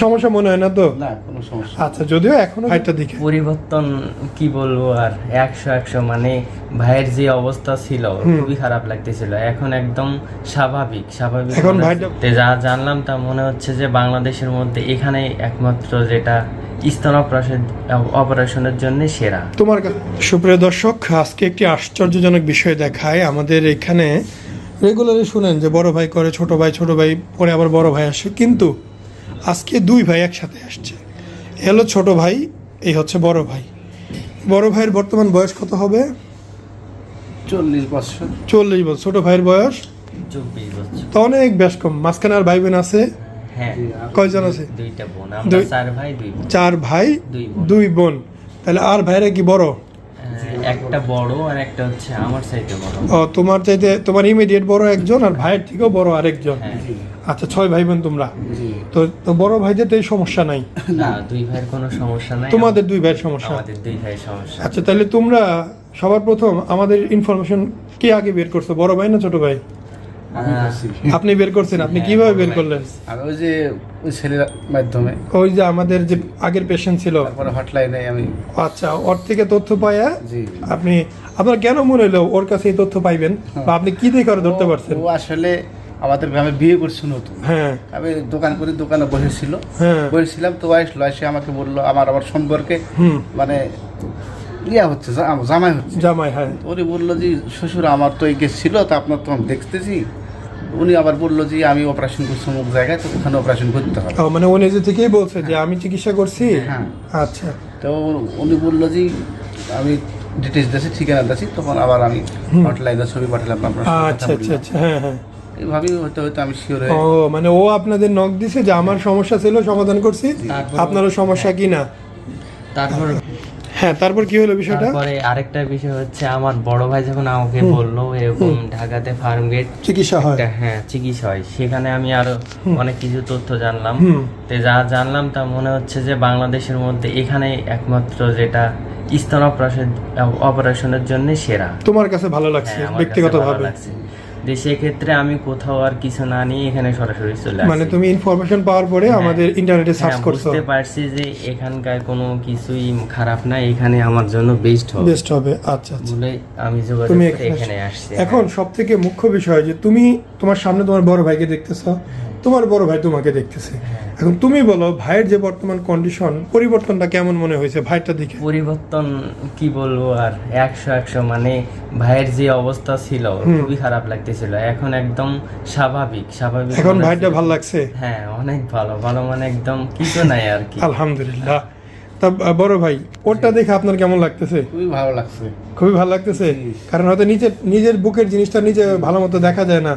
সমস্যা মনে হয় না তো? না কোনো সমস্যা। আচ্ছা যদিও এখনও ভাইটা দিকে পরিবর্তন কি বলব আর একশো একশো মানে ভাইয়ের যে অবস্থা ছিল খুবই খারাপ লাগতেছিল। এখন একদম স্বাভাবিক স্বাভাবিক এখন ভাইটা- যা জানলাম তা মনে হচ্ছে যে বাংলাদেশের মধ্যে এখানে একমাত্র যেটা স্তন অপারেশন অপারেশনের জন্য সেরা। তোমার সুপ্রিয় দর্শক আজকে একটি আশ্চর্যজনক বিষয় দেখায়। আমাদের এখানে রেগুলারলি শুনেন যে বড় ভাই করে ছোট ভাই ছোট ভাই পরে আবার বড় ভাই আসে। কিন্তু আজকে দুই ভাই একসাথে আসছে। এ হলো ছোট ভাই এই হচ্ছে বড় ভাই। বড় ভাইয়ের বর্তমান বয়স কত হবে? চল্লিশ বছর। চল্লিশ বছর। ছোট ভাইয়ের বয়স? চব্বিশ বছর। তো অনেক বেশ কম। মাঝখানে আর ভাই বোন আছে? হ্যাঁ। কয়জন আছে? চার ভাই দুই বোন। তাহলে আর ভাইরা কি বড়? একটা বড় আর একটা হচ্ছে আমার চাইতে বড়। ও তোমার চাইতে তোমার ইমিডিয়েট বড় একজন আর ভাইয়ের থেকেও বড় আরেকজন। হ্যাঁ। আচ্ছা ছয় ভাই বোন তোমরা তো তো বড় ভাইদের তো এই সমস্যা নাই? না। দুই ভাইয়ের কোনো সমস্যা নাই। তোমাদের দুই ভাইয়ের সমস্যা? আমাদের দুই ভাইয়ের সমস্যা। আচ্ছা তাহলে তোমরা সবার প্রথম আমাদের ইনফরমেশন কে আগে বের করছ বড় ভাই না ছোট ভাই। আপনি বের করছেন আপনি হ্যাঁ, কীভাবে বের করলেন? আমি ওই যে ওই ছেলের মাধ্যমে। ওই যে আমাদের যে আগের পেশেন্ট ছিল। তারপরে হটলাইনে আমি আচ্ছা ওর থেকে তথ্য পাইয়া আপনি আপনার কেন মনে হলো ওর কাছে এই তথ্য পাইবেন? বা আপনি কি দেখে ওরা ধরতে পারছেন? ও আসলে আমাদের গ্রামে বিয়ে করছে নতুন। হ্যাঁ। আমি দোকান করে দোকানে বসেছিল। হ্যাঁ। বসেছিলাম তো আসলো এসে আমাকে বলল আমার আবার সম্পর্কে মানে ইয়া হচ্ছে জামাই হচ্ছে। জামাই হ্যাঁ। ওরে বলল যে শ্বশুর আমার তো এই কেস ছিল তা আপনার তো আমি দেখতেছি। উনি আবার বলল যে আমি অপারেশন করছি অমুক জায়গায় তো ওখানে অপারেশন করতে হবে। মানে ও নিজে থেকেই বলছে যে আমি চিকিৎসা করছি? হ্যাঁ। আচ্ছা। তো উনি বলল যে আমি ডিটেলস দিয়েছি ঠিকানা দিয়েছি তখন আবার আমি হটলাইনে ছবি পাঠালাম আপনার আচ্ছা আচ্ছা আচ্ছা হ্যাঁ হ্যাঁ। এইভাবেই হতে হতে আমি শিওর হয়ে ও মানে ও আপনাদের নক দিছে যে আমার সমস্যা ছিল সমাধান করছি। আপনারও সমস্যা কি না তারপর হ্যাঁ তারপর কি হলো বিষয়টা? তারপরে আরেকটা বিষয় হচ্ছে আমার বড় ভাই যখন আমাকে বলল এরকম ঢাকাতে ফার্ম গেট চিকিৎসা হয়। হ্যাঁ চিকিৎসা হয়। সেখানে আমি আরও অনেক কিছু তথ্য জানলাম। তো যা জানলাম তা মনে হচ্ছে যে বাংলাদেশের মধ্যে এখানে একমাত্র যেটা স্তন অপারেশন অপারেশনের জন্য সেরা। তোমার কাছে ভালো লাগছে হ্যাঁ, আমার ব্যক্তিগত ভালো লাগছে। যে সেক্ষেত্রে আমি কোথাও আর কিছু না নিয়ে এখানে সরাসরি চলে মানে তুমি ইনফরমেশন পাওয়ার পরে হ্যাঁ। আমাদের ইন্টারনেটে সার্চ হ্যাঁ, করছ। বুঝতে পারছি যে এখানকার কোনো কিছুই খারাপ না এখানে আমার জন্য বেস্ট হবে। বেস্ট হবে আচ্ছা আচ্ছা। বলে আমি যোগাযোগ তুমি করে এখানে এখানে আসছি এখন সব থেকে মুখ্য বিষয় যে তুমি তোমার সামনে তোমার বড় ভাইকে দেখতেছো। তোমার বড় ভাই তোমাকে দেখতেছে। এখন তুমি বলো ভাইয়ের যে বর্তমান কন্ডিশন পরিবর্তনটা কেমন মনে হয়েছে ভাইটা দিকে পরিবর্তন কি বলব আর একশো একশো মানে ভাইয়ের যে অবস্থা ছিল খুবই খারাপ লাগতেছিল। এখন একদম স্বাভাবিক স্বাভাবিক এখন ভাইটা ভালো লাগছে? হ্যাঁ অনেক ভালো ভালো মানে একদম কিছু নাই আর কি। আলহামদুলিল্লাহ। তা বড় ভাই ওরটা দেখে আপনার কেমন লাগতেছে? খুবই ভালো লাগছে। খুবই ভালো লাগতেছে? কারণ হয়তো নিজের নিজের বুকের জিনিসটা নিজে ভালো মতো দেখা যায় না।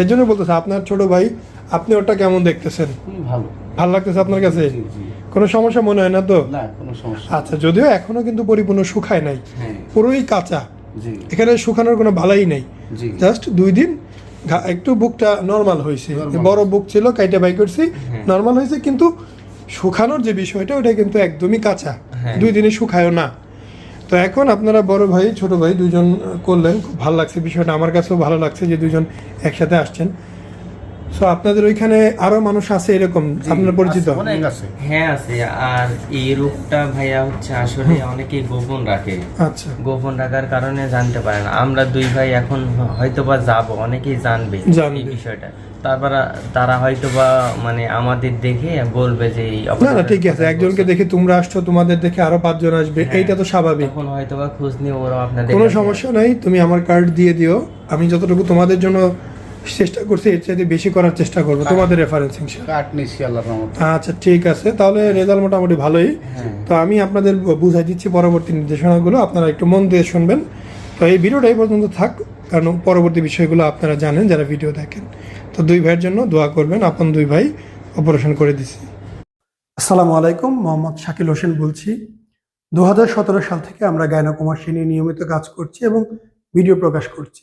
এর জন্য বলতেছে আপনার ছোট ভাই আপনি ওটা কেমন দেখতেছেন? ভালো। ভালো লাগতেছে আপনার কাছে? কোনো সমস্যা মনে হয় না তো? না কোনো সমস্যা আচ্ছা যদিও এখনও কিন্তু পরিপূর্ণ শুকায় নাই। হ্যাঁ। পুরোই কাঁচা। এখানে শুকানোর কোনো ভালাই নেই। জাস্ট দুই দিন একটু বুকটা নর্মাল হয়েছে। বড় বুক ছিল কাইটা বাই করছি হ্যাঁ। নর্মাল হয়েছে কিন্তু শুকানোর যে বিষয়টা ওটা কিন্তু একদমই কাঁচা। হ্যাঁ। দুই দিনে শুকায়ও না। তো এখন আপনারা বড় ভাই ছোট ভাই দুজন করলেন খুব ভালো লাগছে বিষয়টা। আমার কাছেও ভালো লাগছে যে দুজন একসাথে আসছেন। সো আপনাদের ওইখানে আরও মানুষ আছে এরকম আপনার পরিচিত? অনেক আছে। হ্যাঁ আছে। আর এই রোগটা ভাইয়া হচ্ছে আসলে অনেকেই গোপন রাখে। আচ্ছা। গোপন রাখার কারণে জানতে পারে না। আমরা দুই ভাই এখন হয়তোবা যাব অনেকেই জানবে জানবে। এই বিষয়টা। তারপর তারা হয়তোবা মানে আমাদের দেখে বলবে যে এই না না ঠিক আছে। একজনকে দেখে তোমরা আসছো তোমাদের দেখে আরও পাঁচজন আসবে হ্যাঁ। এইটা তো স্বাভাবিক। তখন হয়তোবা খোঁজ নিয়ে ওরা আপনাদের কোনো সমস্যা নাই তুমি আমার কার্ড দিয়ে দিও। আমি যতটুকু তোমাদের জন্য চেষ্টা করছি এর চাইতে বেশি করার চেষ্টা করব। তোমাদের রেফারেন্স আচ্ছা ঠিক আছে। তাহলে রেজাল্ট মোটামুটি ভালোই। হ্যাঁ। তো আমি আপনাদের বুঝাই দিচ্ছি পরবর্তী নির্দেশনাগুলো। আপনারা একটু মন দিয়ে শুনবেন। তো এই ভিডিওটা এই পর্যন্ত থাক কারণ পরবর্তী বিষয়গুলো আপনারা জানেন যারা ভিডিও দেখেন। তো দুই ভাইয়ের জন্য দোয়া করবেন আপন দুই ভাই অপারেশন করে দিছি। আসসালামু আলাইকুম মোহাম্মদ শাকিল হোসেন বলছি। দু হাজার সতেরো সাল থেকে আমরা গায়নাকুমার নিয়ে নিয়মিত কাজ করছি এবং ভিডিও প্রকাশ করছি।